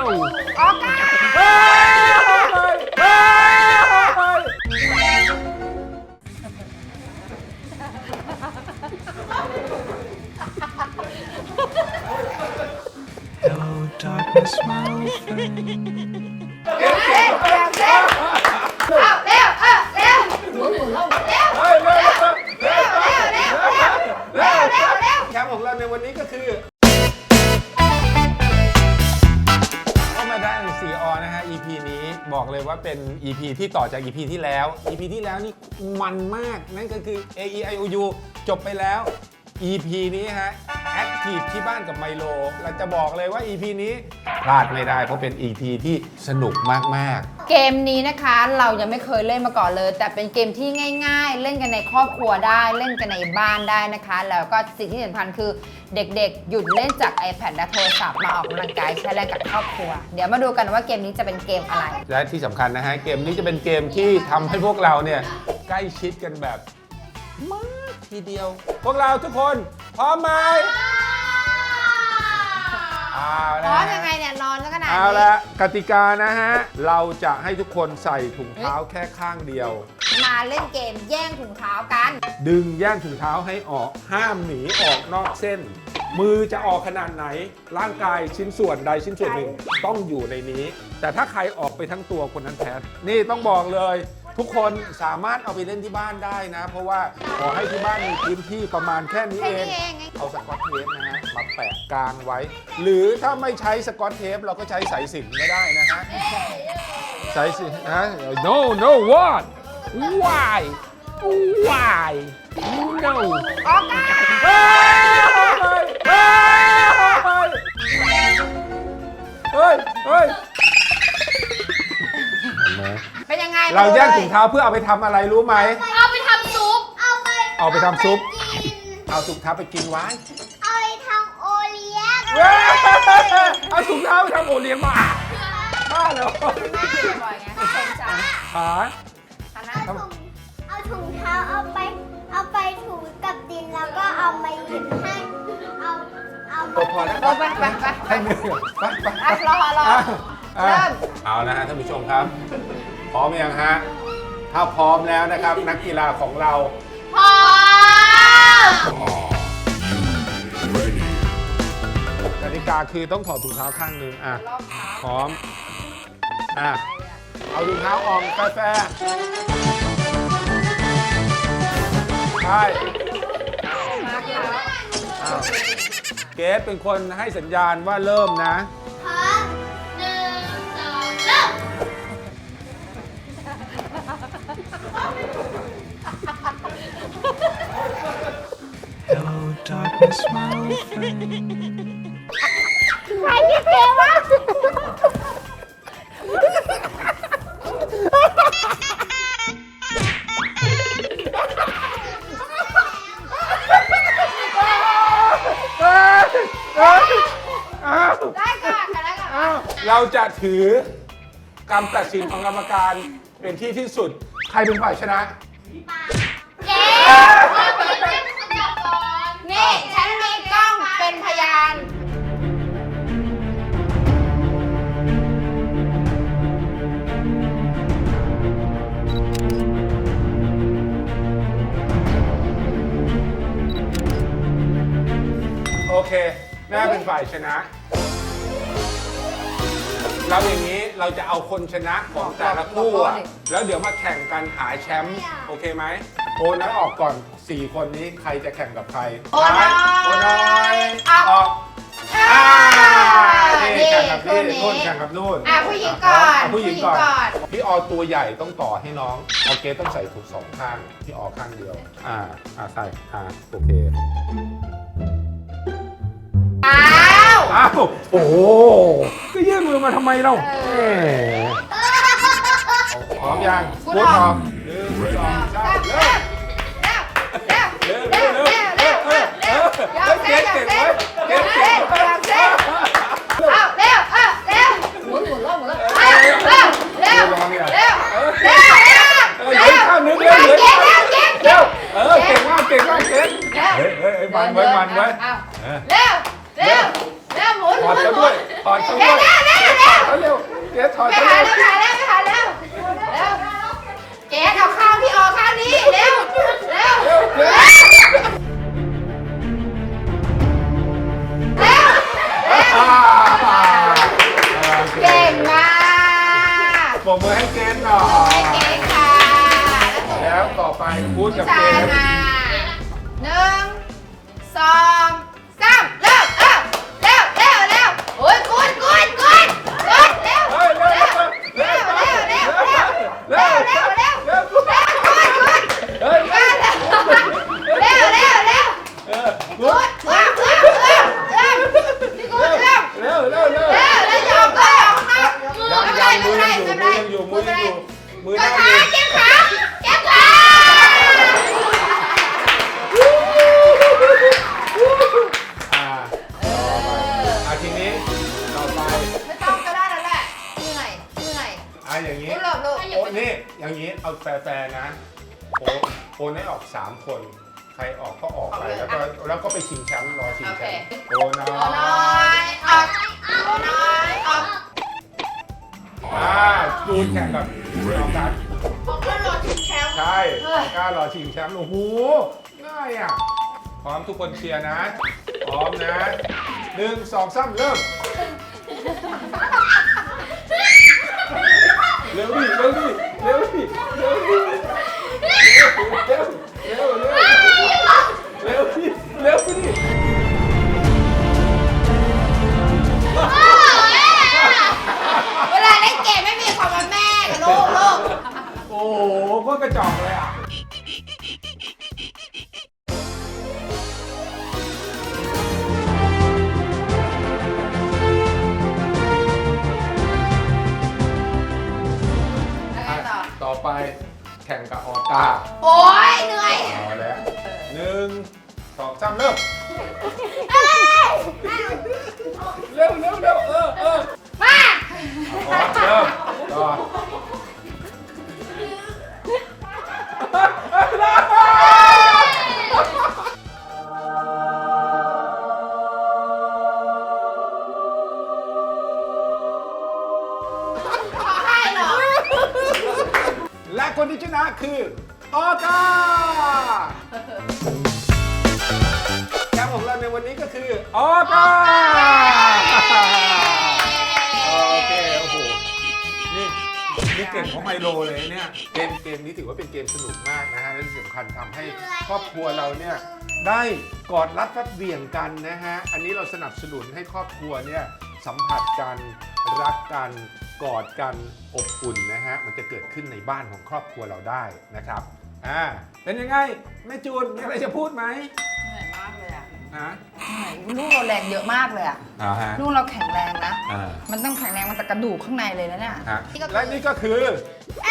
ออ เลยว่าเป็น EP ที่ต่อจาก EP ที่แล้ว EP ที่แล้วนี่มันมาก นั่นก็คือ A E I O U จบไปแล้ว EP นี้ฮะ Active ที่บ้านกับไมโล เราจะบอกเลยว่า EP นี้พลาดไม่ได้ เพราะเป็น EP ที่สนุกมาก เกมนี้นะคะเรายังไม่เคยเล่นมาก่อนเลย แต่เป็นเกมที่ง่าย ๆ เล่นกันในครอบครัวได้เล่นกันในบ้านได้นะคะ แล้วก็สิ่งที่สำคัญคือเด็กๆ หยุดเล่นจาก iPad และโทรศัพท์มาออกกำลังกายใช้แรงกับครอบครัว เดี๋ยวมาดูกันว่าเกมนี้จะเป็นเกมอะไร ๆ และที่สำคัญนะฮะ เกมนี้จะเป็นเกมที่ทำให้พวกเราเนี่ยใกล้ชิดกันแบบ มากทีเดียว พวกเราทุกคนพร้อมไหมเอาพละร้อมยังไงเนี่ยนอนซะขนาดเอานี้ละกติกานะฮะ เราจะให้ทุกคนใส่ถุงเท้าแค่ข้างเดียว มาเล่นเกมแย่งถุงเท้ากัน ดึงแย่งถุงเท้าให้ออกห้ามหนีออกนอกเส้น มือจะออกขนาดไหน ร่างกายชิ้นส่วนใดชิ้นส่วนหนึ่งต้องอยู่ในนี้ แต่ถ้าใครออกไปทั้งตัวคนนั้นแพ้นี่ต้องบอกเลย ทุกคนสามารถเอาไปเล่นที่บ้านได้นะ เพราะว่าขอให้ที่บ้านมีพื้นที่ประมาณแค่นี้แค่เอง นี้เองไง เอาสกอตเทปนะฮะมาแปะกลางไว้ หรือถ้าไม่ใช้สกอตเทปเราก็ใช้สายสิญจนก็ได้นะฮะสายสิญจนนะ no no what why why no ออกก้า เป็นยังไงเราแย่งมถุงเท้าเพื่อเอาไปทำอะไรรู้ไหม เอาไปทำซุป เอาไปเอาไปทำซุปกินเอาถุงเท้าไปกินไว้เอาไปทำโอเลี้ยงเว้ยเอาถุงเท้าไปทำโอเลี้ยงมาบ้าเหรอหน้าบ่อยๆไงชมจ้าขาหันหน้าเอาถุงเอาถุงเท้าเอาไป เอาไปถูกับดินแล้วก็เอามาหยิบให้เอาเอาตัวพอแล้วเออไปไปไปให้เหนื่อยไปไปอะรอรออะเริ่ม เอานะฮะท่านผู้ชมครับ พร้อมยังฮะ ถ้าพร้อมแล้วนะครับ นักกีฬาของเรา พร้อม กติกาคือต้องถอดถุงเท้าข้างหนึงอะ รอบเท้าพร้อม อะ เอาถุงเท้าออกกาแฟใช่เท้าอ้าวเกสเป็นคนให้สัญญาณว่าเริ่มนะ ใครที่เพลงวะเอ้ยเอ้ยอ้าวได้ก่อนกันได้ก่อนอ้าวเราจะถือกรรมตัดสินของกรรมการเป็นที่ที่สุด ใครเป็นฝ่ายชนะ เคแม่เป็นฝ่ายชนะ เราอย่างนี้เราจะเอาคนชนะของแต่ละคู่อะแล้วเดี๋ยวมาแข่งกันหาแชมป์โอเคไหมโอนน้อยออกก่อน 4 คนนี้ใครจะแข่งกับใครโอนน้อยโอนน้อยเอาออกอ่านี่แข่งกับคู่นี่นู่นแข่งกับนู่นอะผู้หญิงก่อนอะผู้หญิงก่อน ผู้หญิงก่อน พี่ออตัวใหญ่ต้องต่อให้น้องโอเคต้องใส่ถูกสองข้างพี่ออข้างเดียว อ่าอ่าใส่อ่าโอเค อ้าวโอ้โหก็ยื่นมือมาทำไมเราเอแหมพร้อมยังพูดพูดอพอกร้อมหนึ่งสองสามเริ่มเร็วเร็วเร็เร็ววเร็เร็ววเร็เร็ววเร็วเร็วเร็วเก่งเก่งเว้ยเก่งเก่งเอา เร็วเร็วเร็วเร็วเร็วเร็วเร็วเอาเร็วเกถอยไปหาเร็วแล้วไปหาแล้วไปหาแล้วเร็วเกสเอาข้างพี่ออกข้างนี้เร็วเร็วเร็วเร็วเร็วเก่งมากปรบมือให้เกสหน่อให้ยเก๋ค่ะ แล้วต่อไปพูดกับเกยสมาหนึ่งสอง โอ้โอนให้ออก 3 คน ใครออกก็ออกไป แล้วก็แล้วก็ไปชิงแชมป์รอชิงแชมป์โอ้น้อโอ้น้อยออกโอ้น้อยออกอ่าจูนแข่งกับน้องกันออกก็รอชิงแชมป์ใช่กล้ารอชิงแชมป์โอ้โหง่ายอะพร้อมทุกคนเชียร์นะ พร้อมนะหนึ่งสองสามเริ่มเร็วดิเร็วดิเร็วดิเร็วดิ Eu quero... ออก้าโอ้ย คนที่ชนะคือออก้าแชมป์ของเราในวันนี้ก็คือออก้าโอเคโอ้โหนี่นี่เก่งของไมโลเลยเนี่ยเกมเกมนี้ถือว่าเป็นเกมสนุกมากนะฮะและที่สำคัญทำให้ครอบครัวเราเนี่ยได้กอดรัดฟัดเบี่ยงกันนะฮะอันนี้เราสนับสนุนให้ครอบครัวเนี่ยสัมผัสกัน รักกันกอดกันอบอุ่นนะฮะมันจะเกิดขึ้นในบ้านของครอบครัวเราได้นะครับอ่าเป็นยังไงแม่จูนมีอะไรจะพูดไหมเหนื่อยมากเลยอะฮะเหนื่อยลูกเราแรงเยอะมากเลยอะอ่าฮะลูกเราแข็งแรงนะ อ่ามันต้องแข็งแรงมาจากกระดูกข้างในเลยนะเนี่ยฮะและนี่ก็คือ แอ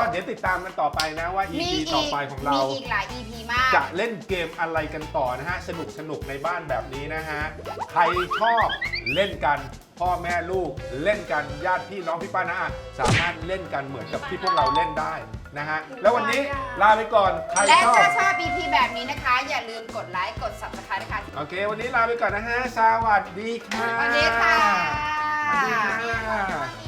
ก็เดี๋ยวติดตามกันต่อไปนะว่ามี EP อีกต่อไปของเรา มีอีกหลาย EP มาก จะเล่นเกมอะไรกันต่อนะฮะ สนุกสนุกในบ้านแบบนี้นะฮะ ใครชอบเล่นกันพ่อแม่ลูกเล่นกันญาติพี่น้องพี่ป้านะอาสามารถเล่นกันเหมือนกับที่พวกเราเล่นได้นะฮะ แล้ววันนี้ลาไปก่อนใครและชอบ ถ้าชอบ EP แบบนี้นะคะ อย่าลืมกดไลค์กด subscribe นะคะโอเค วันนี้ลาไปก่อนนะฮะ สวัสดีค่ะสวัสดีค่ะ สวัสดีค่ะ